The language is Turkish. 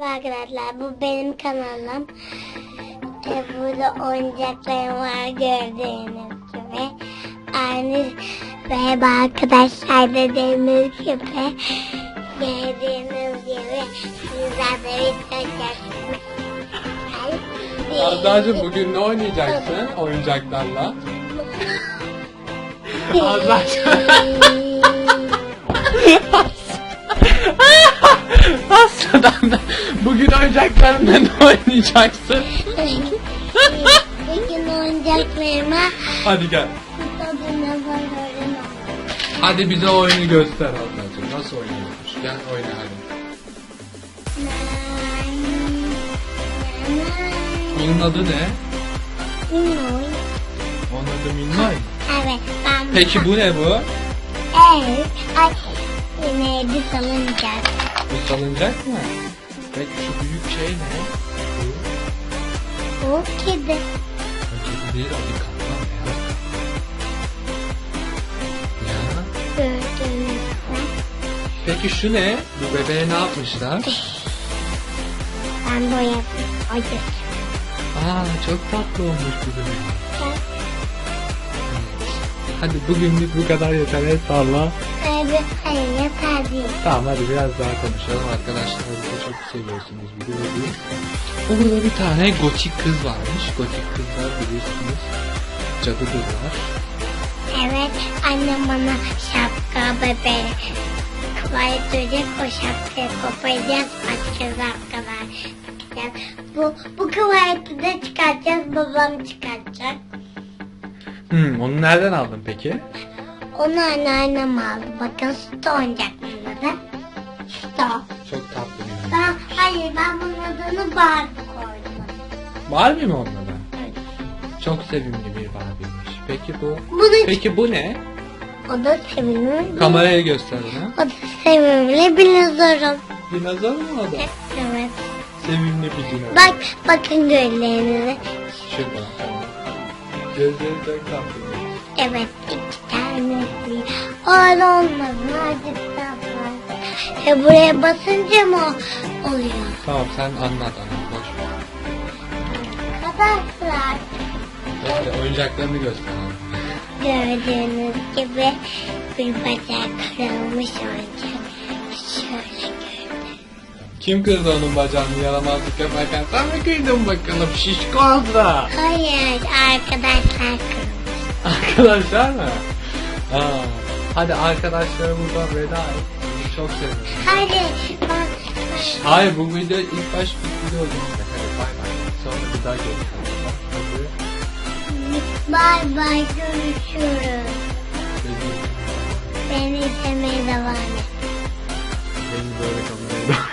Arkadaşlar bu benim kanalım. E, burada oyuncaklarım var gördüğünüz gibi. Aynı merhaba arkadaşlar dediğimiz gibi. Gördüğünüz gibi sizler de izleyeceksiniz. Arda'cığım bugün ne oynayacaksın oyuncaklarla? Arda'cığım. Bugün oyuncaklarınla ne oynayacaksın? Bugün oyuncaklarıma Hadi gel. tadına. Hadi bize oyunu göster Arda'cığım. Nasıl oynuyormuş? Gel oyna hadi. Onun adı ne? Bilmiyorum. Onun adı Minnoy. Evet ben Peki bu ne bu? Evet. Ay neydi salıncak. Bu salıncak mı? Peki şu büyük şey ne? O kedi. Öteki değil o bir kaplan. Ya. Gördüğünüz gibi. Peki şu ne? Bu bebeğe ne yapmışlar? Ben boyadım. Acı. Aa çok tatlı olmuş bu bebek. Hadi bugünlük bu kadar yeter. El salla. Evet. Hayır yeter değil. Tamam hadi biraz daha konuşalım arkadaşlar. Bizi çok seviyorsunuz biliyorsunuz. Burada bir tane gotik kız varmış. Gotik kızlar bilirsiniz. Cadı kızlar. Evet. Annem bana şapka bebeği. Kıvayet duyacak o şapkayı koparacağız. Bakacağız arkadan. Bakacağız. Bu, bu kıvayeti de çıkartacağız. Babam çıkartacak. Hmm, onu nereden aldın peki? Onu anneannem aldı. Bakın süt oyuncak bunun adı. Süt. Çok tatlı bir Ben, hayır ben bunun adını Barbie koydum. Barbie mi onun adı? Evet. Çok sevimli bir Barbie'ymiş. Peki bu? Bunu Peki bu ne? o da sevimli. Kameraya göster bana. O da sevimli bir nazorum. Dinozor mu o da? Evet. Sevimli bir dinozor. Bak bakın gözlerinize. Şurada. Gözleri çok tatlı. Evet. Öyle olmasın acıktan fazla. E buraya basınca mı oluyor? Tamam sen anlat anlat. Boş ver. Arkadaşlar Bekle oyuncaklarını göster. gördüğünüz gibi bir bacak kırılmış oyuncak. Şöyle gördüm. Kim kırdı onun bacağını yaramazlık yaparken? Sen mi kırdın bakalım şişko Azra? Hayır arkadaşlar kırılmış. Arkadaşlar mı? Aa, Hadi arkadaşlarımıza veda et. Çok seviyorum. Hadi bak. Hayır bu video ilk baş bir video oldu. Hadi bay bay. Sonra bir daha görüşürüz. Bay bay görüşürüz. Beni izlemeye devam et. Beni böyle kalmaya devam